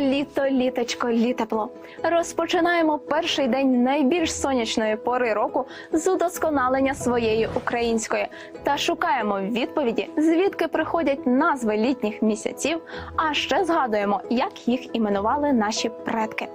Літо, літочко, літепло. Розпочинаємо перший день найбільш сонячної пори року з удосконалення своєї української та шукаємо відповіді, звідки приходять назви літніх місяців. А ще згадуємо, як їх іменували наші предки.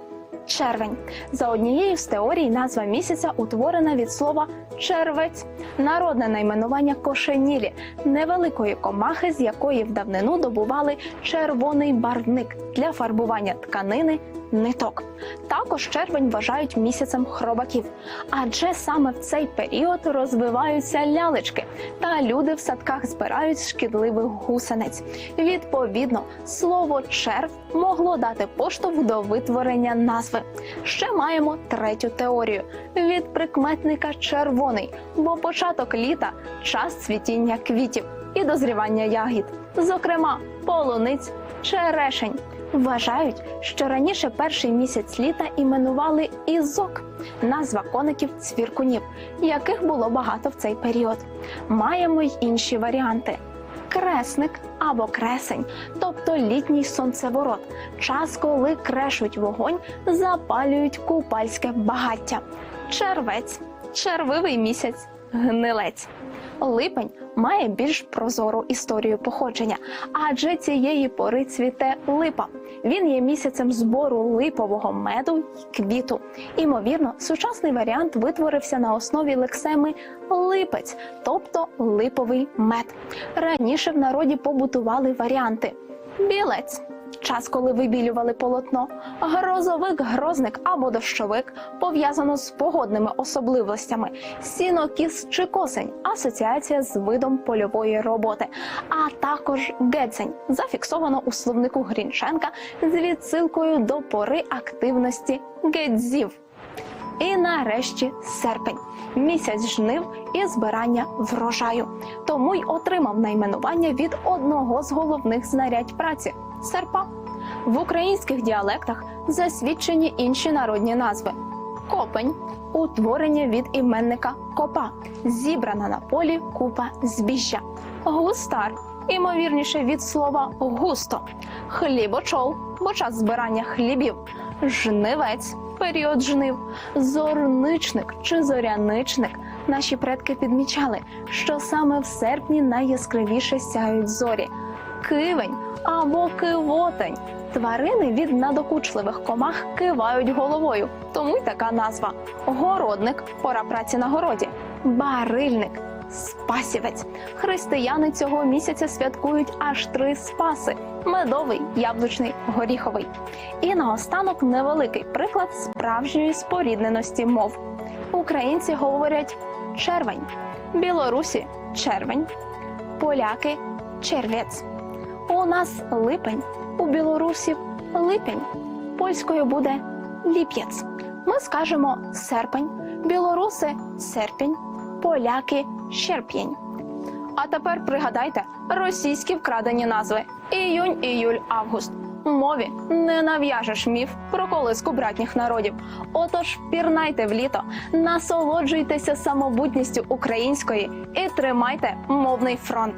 Червень за однією з теорій назва місяця утворена від слова червець, народне найменування кошенілі, невеликої комахи, з якої в давнину добували червоний барвник для фарбування тканини. Ниток також червень вважають місяцем хробаків, адже саме в цей період розвиваються лялечки, та люди в садках збирають шкідливих гусениць. Відповідно, слово черв могло дати поштовх до витворення назви. Ще маємо третю теорію від прикметника червоний, бо початок літа час цвітіння квітів і дозрівання ягід, зокрема полуниць, черешень. Вважають, що раніше перший місяць літа іменували ізок, назва коників цвіркунів, яких було багато в цей період. Маємо й інші варіанти: кресник або кресень, тобто літній сонцеворот, час, коли крешуть вогонь, запалюють купальське багаття, червець, червивий місяць, гнилець. Липень має більш прозору історію походження, адже цієї пори цвіте липа. Він є місяцем збору липового меду й квіту. Імовірно, сучасний варіант витворився на основі лексеми липець, тобто липовий мед. Раніше в народі побутували варіанти білець. Час, коли вибілювали полотно, грозовик, грозник або дощовик пов'язано з погодними особливостями, сінокіс чи косень асоціація з видом польової роботи, а також гецень зафіксовано у словнику Грінченка з відсилкою до пори активності гедзів. І нарешті серпень місяць жнив і збирання врожаю. Тому й отримав найменування від одного з головних знарядь праці серпа. В українських діалектах засвідчені інші народні назви: копень утворення від іменника копа, зібрана на полі купа збіжжя, густар, імовірніше від слова густо, хлібочол, бо час збирання хлібів, жнивець період жнив, зорничник чи зоряничник. Наші предки підмічали, що саме в серпні найяскравіше сяють зорі, кивень або кивотень. Тварини від надокучливих комах кивають головою, тому й така назва: городник пора праці на городі, барильник. Спасівець християни цього місяця святкують аж три спаси: медовий, яблучний, горіховий. І наостанок невеликий приклад справжньої спорідненості мов. Українці говорять червень, білорусі червень, поляки червець. У нас липень, у білорусів липень, польською буде ліп'єць. Ми скажемо серпень, білоруси серпень, поляки щерп'єнь. А тепер пригадайте російські вкрадені назви: іюнь, іюль, август. Мові не нав'яжеш міф про колиску братніх народів. Отож, пірнайте в літо, насолоджуйтеся самобутністю української і тримайте мовний фронт.